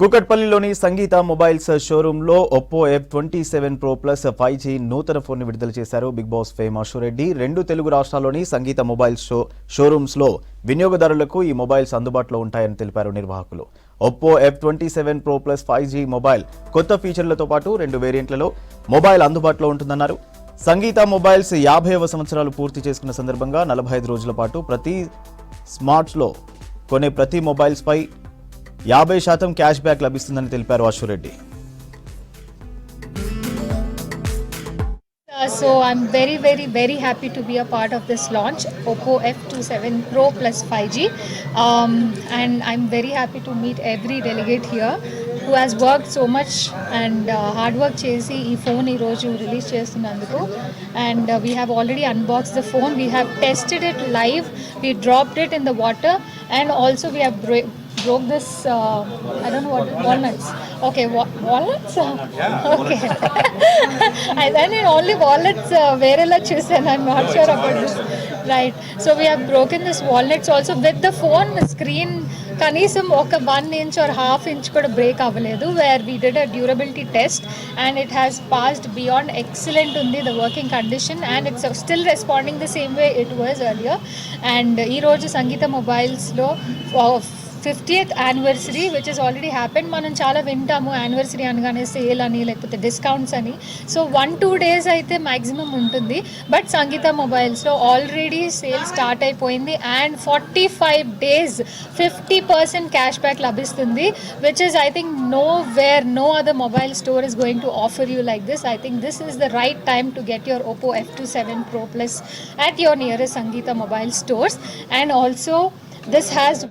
కూకట్పల్లిలోని Sangeetha mobiles షోరూంలో Oppo F twenty seven pro plus five G నూతన phone విడుదల చేశారు బిగ్ బాస్ ఫేమ్ అశురెడ్డి రెండు తెలుగు రాష్ట్రాల్లోని సంగీత మొబైల్స్ షో షోరూమ్స్లో వినియోగదారులకు ఈ మొబైల్స్ అందుబాటులో ఉంటాయని తెలిపారు నిర్వాహకులు. Oppo F twenty seven pro plus five G mobile కొత్త ఫీచర్లతో పాటు రెండు వేరియంట్లలో మొబైల్ అందుబాటులో ఉంటుందన్నారు. సంగీత మొబైల్స్ యాభైవ సంవత్సరాలు పూర్తి చేసుకున్న సందర్భంగా నలభై ఐదు రోజుల పాటు ప్రతి స్మార్ట్స్లో కొనే ప్రతి మొబైల్స్పై యాభై శాతం క్యాష్ బ్యాక్ లభిస్తుందని తెలిపారు Ashu Reddy Uh, so I'm very, very, very happy to be a part of this launch, Oppo F27 Pro plus 5G, um, and I'm very happy to meet every delegate here who has worked so much and uh, hard work చేసి ఈ phone ఈరోజు release చేస్తున్నందుకు and we have already unbox the phone we have tested it live we dropped it in the water and also we have broke this uh, i don't know what walnuts okay wa- walnuts okay i then in only walnuts uh, వేరేలా చూసాను i'm not sure about this right so we have broken this walnuts also with the phone screen కనీసం ఒక one inch or half inch కూడా break అవ్వలేదు where we did a durability test and it has passed beyond excellent ఉంది the working condition and it's still responding the same way it was earlier and ఈరోజు Sangeetha మొబైల్స్లో fiftieth anniversary which is already happen మనం చాలా వింటాము anniversary అనగానే sale అని లేకపోతే discounts అని. So one two days అయితే మ్యాక్సిమం ఉంటుంది. బట్ సంగీత మొబైల్స్లో ఆల్రెడీ సేల్ స్టార్ట్ అయిపోయింది. And forty five days fifty percent cash back లభిస్తుంది. Which is I think nowhere no other mobile store is going to offer you like this I think this is the right time to get your Oppo F two seven pro plus at your nearest Sangeetha mobile stores and also this has